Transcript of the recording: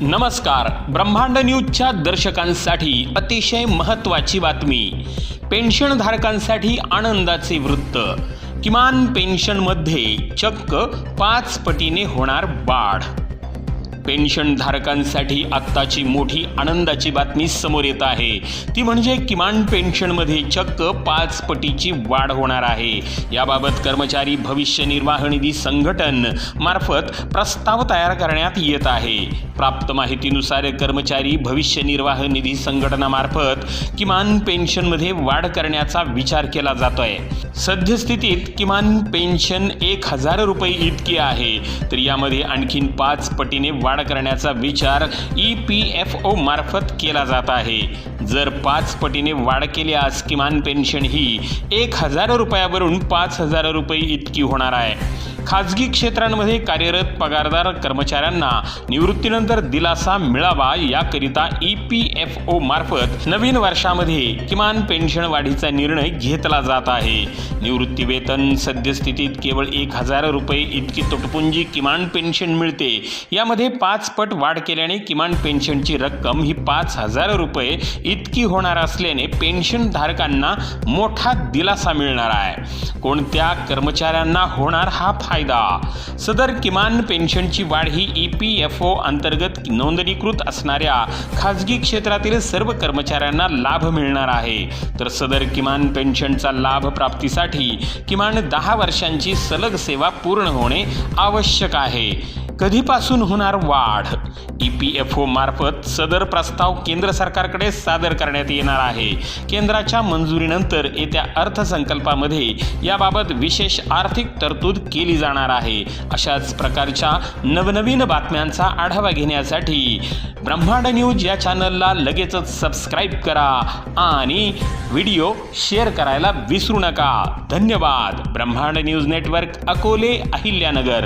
नमस्कार. ब्रह्मांड न्यूजच्या दर्शकांसाठी अतिशय महत्त्वाची बातमी. पेन्शनधारकांसाठी आनंदाचे वृत्त. किमान पेन्शनमध्ये चक्क पाच पटीने होणार वाढ. पेन्शनधारकांसाठी आत्ताची मोठी आनंदाची बातमी समोर येत आहे. ती म्हणजे किमान पेन्शनमध्ये चक्क पाच पटीची वाढ होणार आहे. याबाबत कर्मचारी भविष्य निर्वाह निधी संघटन मार्फत प्रस्ताव तयार करण्यात येत आहे. प्राप्त माहितीनुसार कर्मचारी भविष्य निर्वाह निधी संघटनामार्फत किमान पेन्शनमध्ये वाढ करण्याचा विचार केला जातोय. सद्यस्थितीत किमान पेन्शन एक हजार रुपये इतकी आहे. तर यामध्ये आणखीन पाच पटीने वाढ वाढ करण्याचा विचार ई पी एफ ओ मार्फत केला जात आहे. जर पाच पटीने वाढ केल्यास किमान पेन्शन ही एक हजार रुपयावरून पाच हजार रुपये इतकी होणार आहे. खाजगी क्षेत्रांमध्ये कार्यरत पगारदार कर्मचाऱ्यांना निवृत्तीनंतर दिलासा मिळावा याकरिता ई पी एफ ओ मार्फत नवीन वर्षामध्ये किमान पेन्शन वाढीचा निर्णय घेतला जात आहे. निवृत्ती वेतन सद्यस्थितीत केवळ एक हजार रुपये इतकी तुटपुंजी किमान पेन्शन मिळते. यामध्ये पाच पट वाढ केल्याने किमान पेन्शनची रक्कम ही पाच हजार रुपये इतकी होणार असल्याने पेन्शन धारकांना मोठा दिलासा मिळणार आहे. कोणत्या कर्मचाऱ्यांना होणार हा फायदा सदर किमान पेन्शनची वाढ ही ई पी एफ ओ अंतर्गत नोंदणीकृत असणाऱ्या खाजगी क्षेत्रातील सर्व कर्मचाऱ्यांना लाभ मिळणार आहे. तर सदर किमान पेन्शनचा लाभ प्राप्तीसाठी किमान दहा वर्षांची सलग सेवा पूर्ण होणे आवश्यक आहे. कधीपासून होणार वाढ? ई पी एफ ओ मार्फत सदर प्रस्ताव केंद्र सरकारकडे सादर करण्यात येणार आहे. केंद्राच्या मंजुरीनंतर येत्या अर्थसंकल्पामध्ये याबाबत विशेष आर्थिक तरतूद केली जाणार आहे. अशाच प्रकारच्या नवनवीन बातम्यांचा आढावा घेण्यासाठी ब्रह्मांड न्यूज या चॅनलला लगेचच सबस्क्राईब करा आणि व्हिडिओ शेअर करायला विसरू नका. धन्यवाद. ब्रह्मांड न्यूज नेटवर्क अकोले अहिल्यानगर.